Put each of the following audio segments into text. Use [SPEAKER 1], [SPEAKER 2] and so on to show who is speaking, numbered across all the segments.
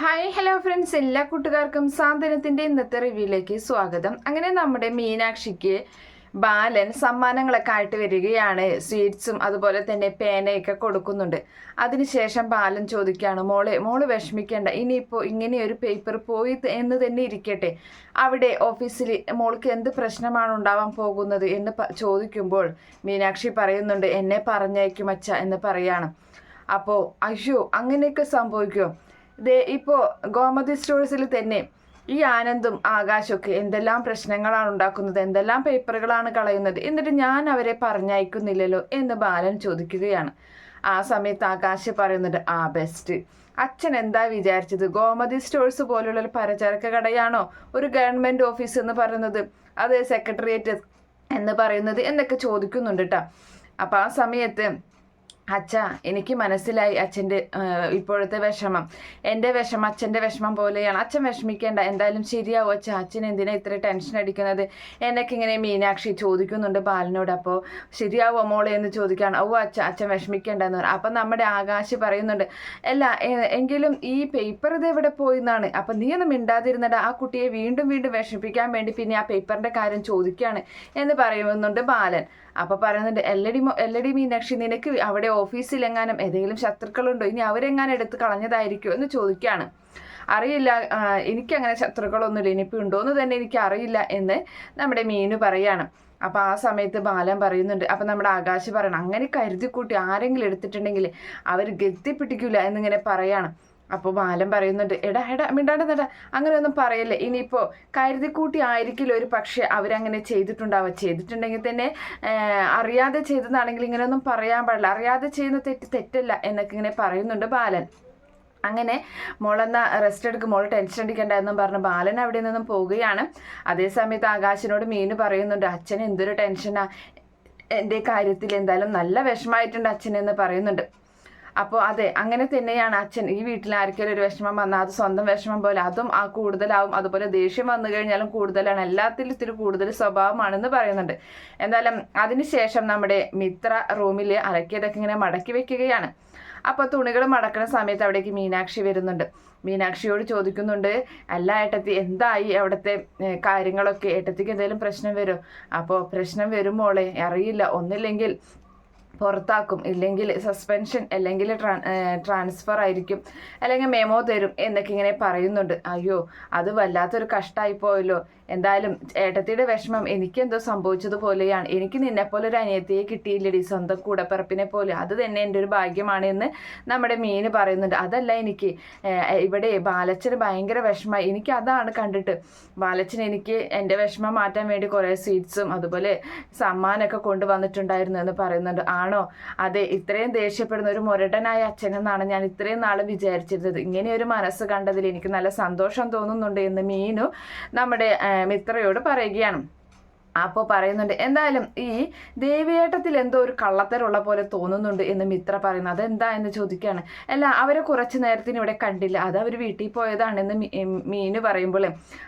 [SPEAKER 1] Hi hello friends എല്ലാ കൂട്ടുകാർക്കും സാന്ത്വനത്തിന്റെ ഇന്നത്തെ റിവ്യൂയിലേക്ക് സ്വാഗതം. അങ്ങനെ നമ്മുടെ മീനാക്ഷിക്ക് ബാലൻ സമ്മാനങ്ങളൊക്കെ ആയിട്ട് വരികയാണ്. സ്വീറ്റ്സും അതുപോലെ തന്നെ പേനയൊക്കെ കൊടുക്കുന്നുണ്ട്. അതിനുശേഷം ബാലൻ ചോദിക്കുകയാണ് മോളെ മോൾ വിഷമിക്കേണ്ട. ഇനിയിപ്പോൾ ഇങ്ങനെ ഒരു പേപ്പർ പോയി എന്ന് തന്നെ ഇരിക്കട്ടെ. അവിടെ ഓഫീസിൽ മോൾക്ക് എന്ത് പ്രശ്നമാണ് ഉണ്ടാവാൻ പോകുന്നത്? എന്ന് ചോദിക്കുമ്പോൾ മീനാക്ഷി പറയുന്നുണ്ട് എന്നെ പറഞ്ഞയക്കും അച്ഛ എന്ന് പറയാണ്. അപ്പോൾ അയ്യോ അങ്ങനെയൊക്കെ സംഭവിക്കുമോ ദേ ഇപ്പോൾ ഗോമതി സ്റ്റോഴ്സിൽ തന്നെ ഈ ആനന്ദും ആകാശമൊക്കെ എന്തെല്ലാം പ്രശ്നങ്ങളാണ് ഉണ്ടാക്കുന്നത് എന്തെല്ലാം പേപ്പറുകളാണ് കളയുന്നത് എന്നിട്ട് ഞാൻ അവരെ പറഞ്ഞയക്കുന്നില്ലല്ലോ എന്ന് ബാലൻ ചോദിക്കുകയാണ്. ആ സമയത്ത് ആകാശ് പറയുന്നുണ്ട് ആ ബെസ്റ്റ് അച്ഛൻ എന്താ വിചാരിച്ചത്? ഗോമതി സ്റ്റോഴ്സ് പോലുള്ള ഒരു കടയാണോ? ഒരു ഗവൺമെന്റ് ഓഫീസ് എന്ന് പറയുന്നത് അത് സെക്രട്ടേറിയറ്റ് എന്ന് പറയുന്നത് എന്നൊക്കെ ചോദിക്കുന്നുണ്ട് കേട്ടോ അപ്പോൾ ആ സമയത്ത് അച്ഛ എനിക്ക് മനസ്സിലായി അച്ഛന്റെ ഇപ്പോഴത്തെ വിഷമം. എന്റെ വിഷമം അച്ഛന്റെ വിഷമം പോലെയാണ്. അച്ഛൻ വിഷമിക്കേണ്ട എന്തായാലും ശരിയാവും അച്ഛ. അച്ഛൻ എന്തിനാ ഇത്ര ടെൻഷൻ അടിക്കുന്നത്? എന്നൊക്കെ ഇങ്ങനെ മീനാക്ഷി ചോദിക്കുന്നുണ്ട് ബാലനോട്. അപ്പോൾ ശരിയാവോ മോളെ? എന്ന് ചോദിക്കുകയാണ് ഓ അച്ഛ അച്ഛൻ വിഷമിക്കേണ്ട എന്ന് പറയും അപ്പം നമ്മുടെ ആകാശ് പറയുന്നുണ്ട് അല്ല എങ്കിലും ഈ പേപ്പർ ഇത് എവിടെ പോയി എന്നാണ് അപ്പം നീ ഒന്നും മിണ്ടാതിരുന്നട. ആ കുട്ടിയെ വീണ്ടും വീണ്ടും വിഷമിപ്പിക്കാൻ വേണ്ടി പിന്നെ ആ പേപ്പറിന്റെ കാര്യം ചോദിക്കുകയാണ് എന്ന് പറയുന്നുണ്ട് ബാലൻ. അപ്പം പറയുന്നുണ്ട് എല്ലടി എല്ലടി മീനാക്ഷി നിനക്ക് അവിടെ ഓഫീസിലെങ്ങാനും ഏതെങ്കിലും ശത്രുക്കളുണ്ടോ? ഇനി അവരെങ്ങാനും എടുത്ത് കളഞ്ഞതായിരിക്കുമോ എന്ന് ചോദിക്കുകയാണ്. അറിയില്ല എനിക്കങ്ങനെ ശത്രുക്കളൊന്നുമില്ല. ഇനിയിപ്പോൾ ഉണ്ടോയെന്ന് തന്നെ എനിക്ക് അറിയില്ല എന്ന് നമ്മുടെ മീനു പറയാണ്. അപ്പോൾ ആ സമയത്ത് ബാലൻ പറയുന്നുണ്ട് അപ്പം നമ്മുടെ ആകാശ് പറയണം അങ്ങനെ കരുതി കൂട്ടി ആരെങ്കിലും എടുത്തിട്ടുണ്ടെങ്കിൽ അവർ ഗത്തിപ്പിടിക്കില്ല എന്നിങ്ങനെ പറയാണ്. അപ്പോൾ ബാലൻ പറയുന്നുണ്ട് എടാ എടാ മിണ്ടാണ്ടെന്നടാ അങ്ങനെയൊന്നും പറയല്ലേ. ഇനിയിപ്പോൾ കരുതിക്കൂട്ടി ആയിരിക്കില്ല ഒരു പക്ഷേ അവരങ്ങനെ ചെയ്തിട്ടുണ്ടാവുക. ചെയ്തിട്ടുണ്ടെങ്കിൽ തന്നെ അറിയാതെ ചെയ്തതാണെങ്കിൽ ഇങ്ങനെയൊന്നും പറയാൻ പാടില്ല. അറിയാതെ ചെയ്യുന്ന തെറ്റ് തെറ്റല്ല എന്നൊക്കെ ഇങ്ങനെ പറയുന്നുണ്ട് ബാലൻ. അങ്ങനെ മോളെന്നാ റെസ്റ്റ് എടുക്കും. മോൾ ടെൻഷൻ അടിക്കണ്ട എന്നും പറഞ്ഞ് ബാലൻ അവിടെ നിന്നും പോവുകയാണ്. അതേസമയത്ത് ആകാശിനോട് മീന് പറയുന്നുണ്ട് അച്ഛൻ എന്തൊരു ടെൻഷനാ എന്റെ കാര്യത്തിൽ എന്തായാലും നല്ല വിഷമായിട്ടുണ്ട് അച്ഛനെന്ന് പറയുന്നുണ്ട്. അപ്പോൾ അതെ അങ്ങനെ തന്നെയാണ് അച്ഛൻ. ഈ വീട്ടിൽ ആർക്കെങ്കിലും ഒരു വിഷമം വന്നാൽ അത് സ്വന്തം വിഷമം പോലെ അതും ആ കൂടുതലാവും. അതുപോലെ ദേഷ്യം വന്നു കഴിഞ്ഞാലും കൂടുതലാണ്. എല്ലാത്തിലും ഇത്തിരി കൂടുതൽ സ്വഭാവമാണെന്ന് പറയുന്നുണ്ട്. എന്തായാലും അതിനുശേഷം നമ്മുടെ മിത്ര റൂമിൽ അലക്കിയതൊക്കെ ഇങ്ങനെ മടക്കി വെക്കുകയാണ്. അപ്പോൾ തുണികൾ മടക്കുന്ന സമയത്ത് അവിടേക്ക് മീനാക്ഷി വരുന്നുണ്ട്. മീനാക്ഷിയോട് ചോദിക്കുന്നുണ്ട് അല്ല ഏട്ടത്തി എന്തായി അവിടുത്തെ കാര്യങ്ങളൊക്കെ? ഏട്ടത്തിക്ക് എന്തെങ്കിലും പ്രശ്നം വരും അപ്പോൾ പ്രശ്നം വരും മോളെ അറിയില്ല. ഒന്നില്ലെങ്കിൽ പുറത്താക്കും. ഇല്ലെങ്കിൽ സസ്പെൻഷൻ അല്ലെങ്കിൽ ട്രാൻസ്ഫർ ആയിരിക്കും. അല്ലെങ്കിൽ മെമോ തരും എന്നൊക്കെ ഇങ്ങനെ പറയുന്നുണ്ട്. അയ്യോ അത് വല്ലാത്തൊരു കഷ്ടമായി പോയല്ലോ എന്തായാലും ഏട്ടത്തിയുടെ വിഷമം എനിക്കെന്തോ സംഭവിച്ചതുപോലെയാണ്. എനിക്ക് നിന്നെപ്പോലെ ഒരു അനിയത്തിയെ കിട്ടിയില്ലടി സ്വന്തം കൂടപ്പിറപ്പിനെ പോലെ. അത് തന്നെ എന്റെ ഒരു ഭാഗ്യമാണ് എന്ന് നമ്മുടെ മീന് പറയുന്നുണ്ട്. അതല്ല എനിക്ക് ഇവിടെ ബാലച്ചന് ഭയങ്കര വിഷമമായി. എനിക്ക് അതാണ് കണ്ടിട്ട്. ബാലച്ചൻ എനിക്ക് എന്റെ വിഷമം മാറ്റാൻ വേണ്ടി കുറേ സ്വീറ്റ്സും അതുപോലെ സമ്മാനമൊക്കെ കൊണ്ടുവന്നിട്ടുണ്ടായിരുന്നു എന്ന് പറയുന്നുണ്ട്. ആണോ? അതെ ഇത്രയും ദേഷ്യപ്പെടുന്ന ഒരു മുരടനായ അച്ഛനെന്നാണ് ഞാൻ ഇത്രയും നാളും വിചാരിച്ചിരുന്നത്. ഇങ്ങനെ ഒരു മനസ്സ് കണ്ടതിൽ എനിക്ക് നല്ല സന്തോഷം തോന്നുന്നുണ്ട് എന്ന് മീനു നമ്മുടെ മിത്രയോട് പറയുകയാണ്. അപ്പോൾ പറയുന്നുണ്ട് എന്തായാലും ഈ ദേവിയേട്ടത്തിൽ എന്തോ ഒരു കള്ളത്തരുള്ള പോലെ തോന്നുന്നുണ്ട് എന്ന് മിത്ര പറയുന്നു. അതെന്താ എന്ന് ചോദിക്കുകയാണ്. അല്ല അവരെ കുറച്ച് നേരത്തിന് ഇവിടെ കണ്ടില്ല. അത് അവർ വീട്ടിൽ പോയതാണെന്ന് മീന് പറയുമ്പോൾ.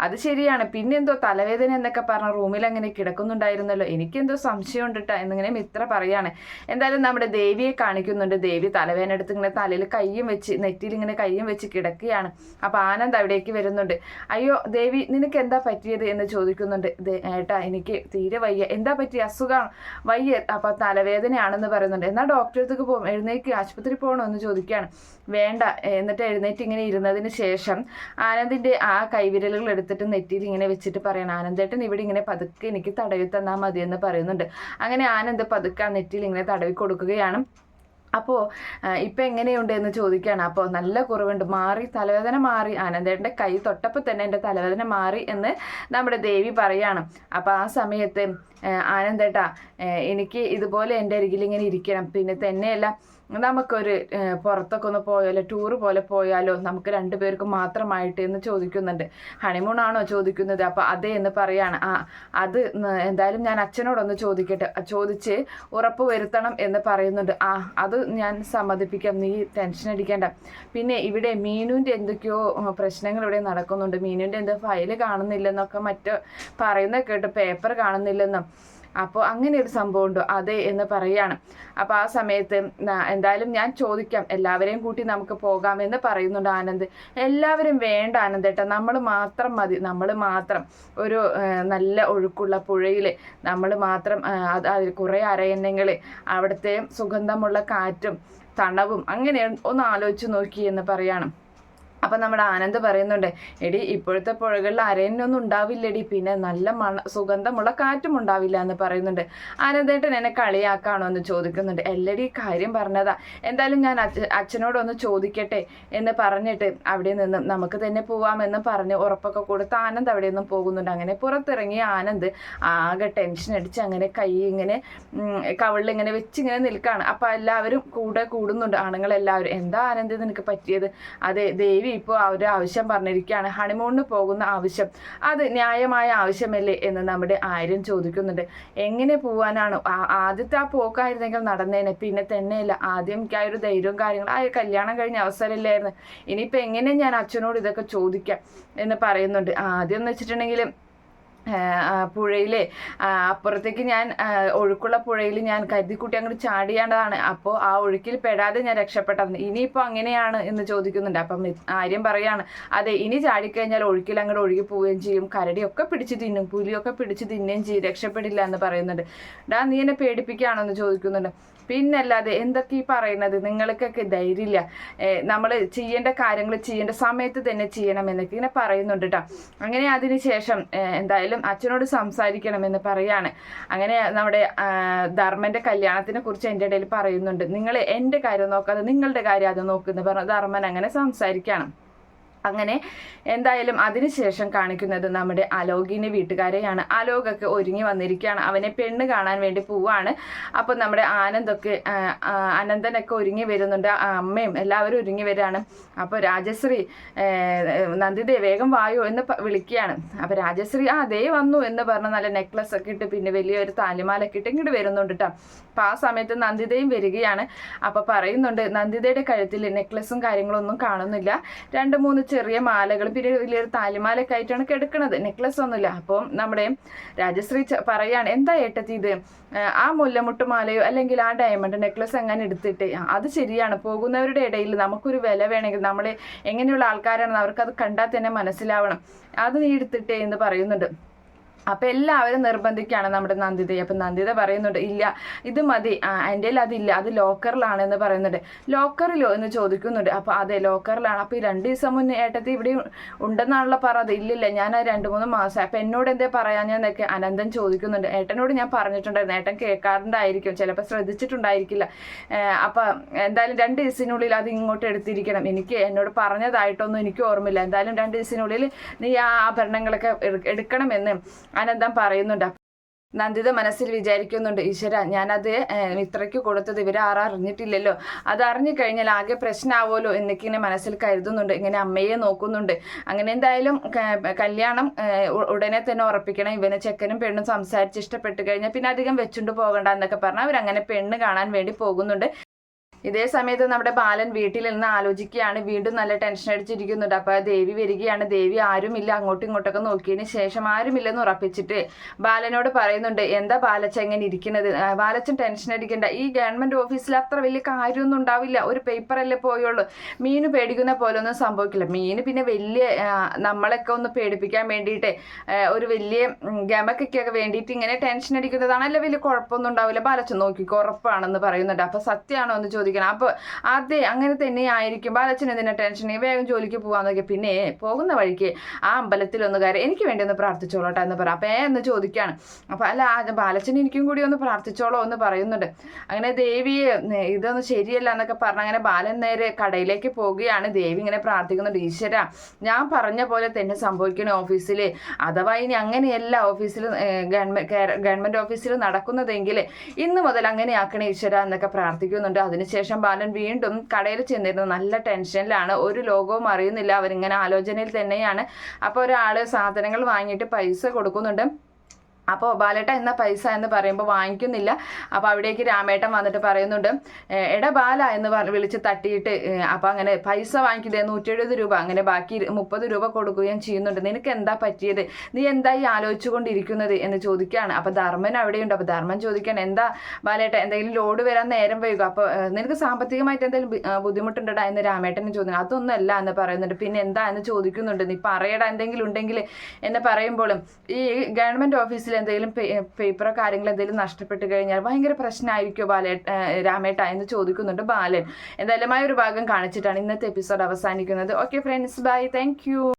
[SPEAKER 1] അത് ശരിയാണ്. പിന്നെ എന്തോ തലവേദന എന്നൊക്കെ പറഞ്ഞ റൂമിൽ അങ്ങനെ കിടക്കുന്നുണ്ടായിരുന്നല്ലോ. എനിക്കെന്തോ സംശയമുണ്ട് കേട്ടോ എന്നിങ്ങനെ മിത്ര പറയാണ്. എന്തായാലും നമ്മുടെ ദേവിയെ കാണിക്കുന്നുണ്ട്. ദേവി തലവേദന എടുത്ത് ഇങ്ങനെ തലയിൽ കയ്യും വെച്ച് നെറ്റിയിൽ ഇങ്ങനെ കയ്യും വെച്ച് കിടക്കുകയാണ്. അപ്പോൾ ആനന്ദ് അവിടേക്ക് വരുന്നുണ്ട്. അയ്യോ ദേവി നിനക്ക് എന്താ പറ്റിയത്? എന്ന് ചോദിക്കുന്നുണ്ട്. "ദേ, ഏട്ടാ എനിക്ക് തീരെ വയ്യ. എന്താ പറ്റി? അസുഖം? വയ്യ. അപ്പൊ തലവേദനയാണെന്ന് പറയുന്നുണ്ട്. എന്നാൽ ഡോക്ടറെ അടുത്തേക്ക് പോകും. എഴുന്നേക്ക് ആശുപത്രി പോകണോ എന്ന് ചോദിക്കുകയാണ്. വേണ്ട. എന്നിട്ട് എഴുന്നേറ്റ് ഇങ്ങനെ ഇരുന്നതിന് ശേഷം ആനന്ദിന്റെ ആ കൈവിരലുകൾ എടുത്തിട്ട് നെറ്റിയിൽ ഇങ്ങനെ വെച്ചിട്ട് പറയണം ആനന്ദേട്ടൻ ഇവിടെ ഇങ്ങനെ പതുക്കെ എനിക്ക് തടവി തന്നാൽ മതി എന്ന് പറയുന്നുണ്ട്. അങ്ങനെ ആനന്ദ് പതുക്കെ ആ നെറ്റിയിൽ ഇങ്ങനെ തടവി കൊടുക്കുകയാണ്. അപ്പോൾ ഇപ്പം എങ്ങനെയുണ്ട് എന്ന് ചോദിക്കുകയാണ് അപ്പോൾ നല്ല കുറവുണ്ട്. മാറി തലവേദന മാറി. ആനന്ദേട്ടന്റെ കൈ തൊട്ടപ്പോൾ തന്നെ എന്റെ തലവേദന മാറി എന്ന് നമ്മുടെ ദേവി പറയാണ്. അപ്പോൾ ആ സമയത്ത് ആനന്ദേട്ടാ എനിക്ക് ഇതുപോലെ എന്റെ അരികിൽ ഇങ്ങനെ ഇരിക്കണം. പിന്നെ തന്നെയല്ല നമുക്കൊരു പുറത്തൊക്കെ ഒന്ന് പോയാലോ ടൂർ പോലെ പോയാലോ നമുക്ക് രണ്ടുപേർക്കും മാത്രമായിട്ട് എന്ന് ചോദിക്കുന്നുണ്ട്. ഹണിമൂൺ ആണോ ചോദിക്കുന്നത്? അപ്പോൾ അതെ എന്ന് പറയാണ്. ആ അത് എന്തായാലും ഞാൻ അച്ഛനോടൊന്ന് ചോദിക്കട്ടെ. ചോദിച്ച് ഉറപ്പ് വരുത്തണം എന്ന് പറയുന്നുണ്ട്. ആ അത് ഞാൻ സമ്മതിപ്പിക്കാം. നീ ടെൻഷൻ അടിക്കേണ്ട. പിന്നെ ഇവിടെ മീനുവിന്റെ എന്തൊക്കെയോ പ്രശ്നങ്ങൾ ഇവിടെ നടക്കുന്നുണ്ട്. മീനുവിന്റെ എന്തോ ഫയൽ കാണുന്നില്ലെന്നൊക്കെ മറ്റോ പറയുന്നത് കേട്ട് പേപ്പർ കാണുന്നില്ലെന്നും. അപ്പോൾ അങ്ങനെ ഒരു സംഭവം ഉണ്ടോ അതെ എന്ന് പറയാണ് അപ്പോൾ ആ സമയത്ത് എന്തായാലും ഞാൻ ചോദിക്കാം. എല്ലാവരെയും കൂട്ടി നമുക്ക് പോകാമെന്ന് പറയുന്നുണ്ട് ആനന്ദ്. എല്ലാവരും വേണ്ട ആനന്ദേട്ടാ നമ്മൾ മാത്രം മതി. നമ്മൾ മാത്രം ഒരു നല്ല ഒഴുക്കുള്ള പുഴയിൽ നമ്മൾ മാത്രം അത് കുറേ അരയന്നങ്ങൾ അവിടുത്തെ സുഗന്ധമുള്ള കാറ്റും തണവും അങ്ങനെ ഒന്ന് ആലോചിച്ച് നോക്കി എന്ന് പറയാണ് അപ്പം നമ്മുടെ ആനന്ദ് പറയുന്നുണ്ട് എടി ഇപ്പോഴത്തെ പുഴകളിൽ അരയന്നൊന്നും ഉണ്ടാവില്ലടി. പിന്നെ നല്ല മണ സുഗന്ധമുള്ള കാറ്റും ഉണ്ടാവില്ല എന്ന് പറയുന്നുണ്ട്. ആനന്ദേട്ടൻ എന്നെ കളിയാക്കാണോ എന്ന് ചോദിക്കുന്നുണ്ട്. എല്ലടി കാര്യം പറഞ്ഞതാ. എന്തായാലും ഞാൻ അച്ഛ അച്ഛനോടൊന്ന് ചോദിക്കട്ടെ എന്ന് പറഞ്ഞിട്ട് അവിടെ നിന്ന് നമുക്ക് തന്നെ പോവാമെന്ന് പറഞ്ഞ് ഉറപ്പൊക്കെ കൊടുത്ത് ആനന്ദ് അവിടെ നിന്നും പോകുന്നുണ്ട്. അങ്ങനെ പുറത്തിറങ്ങിയ ആനന്ദ് ആകെ ടെൻഷൻ അടിച്ച് അങ്ങനെ കൈ ഇങ്ങനെ കവളിൽ ഇങ്ങനെ വെച്ച് ഇങ്ങനെ നിൽക്കുകയാണ് അപ്പം എല്ലാവരും കൂടെ കൂടുന്നുണ്ട് ആണുങ്ങളെല്ലാവരും. എന്താ ആനന്ദ് നിനക്ക് പറ്റിയത്? അതെ ദേവി ഇപ്പോൾ ഒരു ആവശ്യം പറഞ്ഞിരിക്കുകയാണ്. ഹണിമൂണിന് പോകുന്ന ആവശ്യം. അത് ന്യായമായ ആവശ്യമല്ലേ എന്ന് നമ്മുടെ ആര്യം ചോദിക്കുന്നുണ്ട്. എങ്ങനെ പോവാനാണ്? ആദ്യത്തെ ആ പോക്കായിരുന്നെങ്കിൽ നടന്നേനെ. പിന്നെ തന്നെയല്ല. ആദ്യം എനിക്ക് ആ ഒരു ധൈര്യവും കാര്യങ്ങളും. ആ കല്യാണം കഴിഞ്ഞ അവസരമില്ലായിരുന്നു. ഇനിയിപ്പോൾ എങ്ങനെ ഞാൻ അച്ഛനോട് ഇതൊക്കെ ചോദിക്കാം എന്ന് പറയുന്നുണ്ട്. ആദ്യം എന്ന് വെച്ചിട്ടുണ്ടെങ്കിൽ പുഴയിലെ അപ്പുറത്തേക്ക് ഞാൻ ഒഴുക്കുള്ള പുഴയിൽ ഞാൻ കരുതിക്കുട്ടി അങ്ങോട്ട് ചാടിയേണ്ടതാണ്. അപ്പോൾ ആ ഒഴുക്കിൽ പെടാതെ ഞാൻ രക്ഷപ്പെട്ടതെന്ന് ഇനിയിപ്പോൾ അങ്ങനെയാണ് എന്ന് ചോദിക്കുന്നുണ്ട്. അപ്പം ആര്യം പറയാണ് അതെ ഇനി ചാടിക്കഴിഞ്ഞാൽ ഒഴുക്കിൽ അങ്ങോട്ട് ഒഴുകി പോവുകയും ചെയ്യും. കരടിയൊക്കെ പിടിച്ച് തിന്നും പുലിയൊക്കെ പിടിച്ച് തിന്നുകയും ചെയ്യും. രക്ഷപ്പെടില്ല എന്ന് പറയുന്നുണ്ട്. ഡാ നീ എന്നെ പേടിപ്പിക്കുകയാണോ എന്ന് ചോദിക്കുന്നുണ്ട്. പിന്നല്ലാതെ എന്തൊക്കെ ഈ പറയുന്നത്? നിങ്ങൾക്കൊക്കെ ധൈര്യമില്ല. നമ്മൾ ചെയ്യേണ്ട കാര്യങ്ങൾ ചെയ്യേണ്ട സമയത്ത് തന്നെ ചെയ്യണം എന്നൊക്കെ ഇങ്ങനെ പറയുന്നുണ്ട് കേട്ടോ അങ്ങനെ അതിന് ശേഷം എന്തായാലും അച്ഛനോട് സംസാരിക്കണമെന്ന് പറയാണ്. അങ്ങനെ നമ്മുടെ ധർമ്മന്റെ കല്യാണത്തിനെ കുറിച്ച് എന്റെ ഇടയിൽ പറയുന്നുണ്ട്. നിങ്ങൾ എന്റെ കാര്യം നോക്കാതെ നിങ്ങളുടെ കാര്യം അത് നോക്കുന്നു പറഞ്ഞ ധർമ്മൻ അങ്ങനെ സംസാരിക്കണം. അങ്ങനെ എന്തായാലും അതിനുശേഷം കാണിക്കുന്നത് നമ്മുടെ അലോകിന്റെ വീട്ടുകാരെയാണ്. അലോകൊക്കെ ഒരുങ്ങി വന്നിരിക്കുകയാണ്. അവനെ പെണ്ണ് കാണാൻ വേണ്ടി പോവാണ്. അപ്പം നമ്മുടെ ആനന്ദൊക്കെ അനന്തനൊക്കെ ഒരുങ്ങി വരുന്നുണ്ട്. അമ്മയും എല്ലാവരും ഒരുങ്ങി വരികയാണ്. അപ്പോൾ രാജശ്രീ നന്ദിതേ വേഗം വായോ എന്ന് വിളിക്കുകയാണ്. അപ്പോൾ രാജശ്രീ ആ ദേ വന്നു എന്ന് പറഞ്ഞ് നല്ല നെക്ലസ് ഒക്കെ ഇട്ട് പിന്നെ വലിയൊരു താലിമാലൊക്കെ ഇട്ട് ഇങ്ങോട്ട് വരുന്നുണ്ട് കേട്ടോ അപ്പോൾ ആ സമയത്ത് നന്ദിതയും വരികയാണ്. അപ്പോൾ പറയുന്നുണ്ട് നന്ദിതയുടെ കഴുത്തിൽ നെക്ലസും കാര്യങ്ങളൊന്നും കാണുന്നില്ല. രണ്ട് മൂന്ന് ചെറിയ മാലകൾ പിന്നെ വലിയൊരു താലിമാലൊക്കെ ആയിട്ടാണ് കിടക്കുന്നത് നെക്ലസ് ഒന്നുമില്ല. അപ്പം നമ്മുടെ രാജശ്രീ പറയാണ് എന്താ ഏട്ടത്തി ഇത്? ആ, ആ മുല്ലമുട്ട് മാലയോ അല്ലെങ്കിൽ ആ ഡയമണ്ട് നെക്ലസ് എങ്ങനെ എടുത്തിട്ട്? അത് ശരിയാണ്. പോകുന്നവരുടെ ഇടയിൽ നമുക്കൊരു വില വേണമെങ്കിൽ നമ്മൾ എങ്ങനെയുള്ള ആൾക്കാരാണെന്ന് അവർക്കത് കണ്ടാൽ തന്നെ മനസ്സിലാവണം. അത് നീ എടുത്തിട്ടേ എന്ന് പറയുന്നുണ്ട്. അപ്പൊ എല്ലാവരും നിർബന്ധിക്കുകയാണ് നമ്മുടെ നന്ദിതയെ. അപ്പൊ നന്ദിത പറയുന്നുണ്ട് ഇല്ല ഇത് മതി. എന്റെ അതില്ല. അത് ലോക്കറിലാണ് എന്ന് പറയുന്നുണ്ട്. ലോക്കറിലോ എന്ന് ചോദിക്കുന്നുണ്ട്. അപ്പൊ അതെ ലോക്കറിലാണ്. അപ്പൊ ഈ രണ്ട് ദിവസം മുന്നേ ഏട്ടത്തി ഇവിടെ ഉണ്ടെന്നാണല്ലോ പറഞ്ഞത്. ഇല്ലില്ല ഞാൻ ആ രണ്ട് മൂന്ന് മാസം. അപ്പൊ എന്നോട് എന്തേ പറയാഞ്ഞെന്നൊക്കെ അനന്തൻ ചോദിക്കുന്നുണ്ട്. ഏട്ടനോട് ഞാൻ പറഞ്ഞിട്ടുണ്ടായിരുന്നു. ഏട്ടൻ കേൾക്കാറുണ്ടായിരിക്കും. ചിലപ്പോൾ ശ്രദ്ധിച്ചിട്ടുണ്ടായിരിക്കില്ല. അപ്പൊ എന്തായാലും രണ്ട് ദിവസത്തിനുള്ളിൽ അത് ഇങ്ങോട്ട് എടുത്തിരിക്കണം. എനിക്ക് എന്നോട് പറഞ്ഞതായിട്ടൊന്നും എനിക്ക് ഓർമ്മയില്ല. എന്തായാലും രണ്ട് ദിവസത്തിനുള്ളിൽ നീ ആ ആഭരണങ്ങളൊക്കെ എടു- എടുക്കണമെന്ന് അനന്തം പറയുന്നുണ്ട്? നന്ദിത മനസ്സിൽ വിചാരിക്കുന്നുണ്ട് ഈശ്വര ഞാനത് മിത്രയ്ക്ക് കൊടുത്തത് ഇവർ അറിഞ്ഞിട്ടില്ലല്ലോ. അത് അറിഞ്ഞു കഴിഞ്ഞാൽ ആകെ പ്രശ്നമാവുമല്ലോ എന്നൊക്കെ ഇങ്ങനെ മനസ്സിൽ കരുതുന്നുണ്ട് ഇങ്ങനെ അമ്മയെ നോക്കുന്നുണ്ട്. അങ്ങനെ എന്തായാലും കല്യാണം ഉടനെ തന്നെ ഉറപ്പിക്കണം. ഇവനെ ചെക്കനും പെണ്ണും സംസാരിച്ച് ഇഷ്ടപ്പെട്ട് കഴിഞ്ഞാൽ പിന്നെ അധികം വെച്ചുകൊണ്ട് പോകണ്ട എന്നൊക്കെ പറഞ്ഞാൽ അവരങ്ങനെ പെണ്ണ് കാണാൻ വേണ്ടി പോകുന്നുണ്ട്. ഇതേ സമയത്ത് നമ്മുടെ ബാലൻ വീട്ടിൽ നിന്ന് ആലോചിക്കുകയാണ്. വീണ്ടും നല്ല ടെൻഷൻ അടിച്ചിരിക്കുന്നുണ്ട്. അപ്പൊ ദേവി വരികയാണ്. ദേവി ആരുമില്ല. അങ്ങോട്ടും ഇങ്ങോട്ടൊക്കെ നോക്കിയതിന് ശേഷം ആരുമില്ലെന്ന് ഉറപ്പിച്ചിട്ട് ബാലനോട് പറയുന്നുണ്ട്. എന്താ ബാലച്ച എങ്ങനെ ഇരിക്കുന്നത്? ബാലച്ചൻ ടെൻഷൻ അടിക്കണ്ട. ഈ ഗവൺമെന്റ് ഓഫീസിൽ അത്ര വലിയ കാര്യമൊന്നും ഉണ്ടാവില്ല. ഒരു പേപ്പർ പേപ്പറല്ലേ പോയുള്ളൂ. മീന് പേടിക്കുന്ന പോലെ ഒന്നും സംഭവിക്കില്ല. മീന് പിന്നെ വലിയ നമ്മളൊക്കെ ഒന്ന് പേടിപ്പിക്കാൻ വേണ്ടിയിട്ട് ഒരു വലിയ ഗമക്കൊക്കെ വേണ്ടിയിട്ട് ഇങ്ങനെ ടെൻഷൻ അടിക്കുന്നതാണ് അല്ല വലിയ കുഴപ്പമൊന്നും ഉണ്ടാവില്ല. ബാലച്ചൻ നോക്കി ഉറപ്പാണെന്ന് പറയുന്നുണ്ട്. അപ്പൊ സത്യമാണോ എന്ന് ചോദിക്കണം. അപ്പൊ അതെ അങ്ങനെ തന്നെ ആയിരിക്കും. ബാലച്ചൻ എന്തിനാ ടെൻഷൻ വേഗം ജോലിക്ക് പോകാന്നൊക്കെ പിന്നെ പോകുന്ന വഴിക്ക് ആ അമ്പലത്തിൽ ഒന്ന് കയറി എനിക്ക് വേണ്ടി ഒന്ന് പ്രാർത്ഥിച്ചോളട്ടെ എന്ന് പറയാം അപ്പൊ ഏ എന്ന് ചോദിക്കാണ്. അപ്പൊ അല്ല ബാലച്ചൻ എനിക്കും കൂടി ഒന്ന് പ്രാർത്ഥിച്ചോളോ എന്ന് പറയുന്നുണ്ട്. അങ്ങനെ ദേവിയെ ഇതൊന്നും ശരിയല്ല എന്നൊക്കെ പറഞ്ഞ് അങ്ങനെ ബാലൻ നേരെ കടയിലേക്ക് പോവുകയാണ്. ദേവി ഇങ്ങനെ പ്രാർത്ഥിക്കുന്നുണ്ട്. ഈശ്വര ഞാൻ പറഞ്ഞ പോലെ തന്നെ സംഭവിക്കണ ഓഫീസിൽ. അഥവാ ഇനി അങ്ങനെയല്ല ഓഫീസിൽ ഗവൺമെന്റ് ഗവൺമെന്റ് ഓഫീസിൽ നടക്കുന്നതെങ്കിൽ ഇന്ന് മുതൽ അങ്ങനെ ആക്കണേ ഈശ്വര എന്നൊക്കെ പ്രാർത്ഥിക്കുന്നുണ്ട്. അതിനുശേഷം ബാലൻ വീണ്ടും കടയിൽ ചെന്നിരുന്നു. നല്ല ടെൻഷനിലാണ്. ഒരു ലോകവും അറിയുന്നില്ല. അവരിങ്ങനെ ആലോചനയിൽ തന്നെയാണ്. അപ്പോൾ ഒരാൾ സാധനങ്ങൾ വാങ്ങിയിട്ട് പൈസ കൊടുക്കുന്നുണ്ട്. അപ്പോൾ ബാലേട്ട എന്ന പൈസ എന്ന് പറയുമ്പോൾ വാങ്ങിക്കുന്നില്ല. അപ്പോൾ അവിടേക്ക് രാമേട്ടൻ വന്നിട്ട് പറയുന്നുണ്ട് എട ബാല എന്ന് പറഞ്ഞ് വിളിച്ച് തട്ടിയിട്ട് അപ്പോൾ അങ്ങനെ പൈസ വാങ്ങിക്കില്ലേ നൂറ്റി എഴുപത് രൂപ അങ്ങനെ ബാക്കി മുപ്പത് രൂപ കൊടുക്കുകയും ചെയ്യുന്നുണ്ട്. നിനക്ക് എന്താ പറ്റിയത്? നീ എന്തായി ആലോചിച്ചുകൊണ്ടിരിക്കുന്നത്? എന്ന് ചോദിക്കുകയാണ് അപ്പോൾ ധർമ്മൻ അവിടെയുണ്ട്. അപ്പോൾ ധർമ്മൻ ചോദിക്കാൻ എന്താ ബാലേട്ട എന്തെങ്കിലും ലോഡ് വരാൻ നേരം വൈകും? അപ്പോൾ നിനക്ക് സാമ്പത്തികമായിട്ട് എന്തെങ്കിലും ബുദ്ധിമുട്ടുണ്ടടാ? എന്ന് രാമേട്ടനെ ചോദിക്കുന്നു. അതൊന്നുമല്ല എന്ന് പറയുന്നുണ്ട്. പിന്നെ എന്താ? എന്ന് ചോദിക്കുന്നുണ്ട്. നീ പറയടാ എന്തെങ്കിലും ഉണ്ടെങ്കിൽ എന്ന് പറയുമ്പോഴും ഈ ഗവൺമെന്റ് ഓഫീസിൽ എന്തെങ്കിലും പേപ്പറോ കാര്യങ്ങൾ എന്തെങ്കിലും നഷ്ടപ്പെട്ട് കഴിഞ്ഞാൽ ഭയങ്കര പ്രശ്നമായിരിക്കുമോ ബാലേ രാമേട്ട എന്ന് ചോദിക്കുന്നുണ്ട് ബാലൻ. എന്തായാലും ആ ഒരു ഭാഗം കാണിച്ചിട്ടാണ് ഇന്നത്തെ എപ്പിസോഡ് അവസാനിക്കുന്നത്. Okay friends bye thank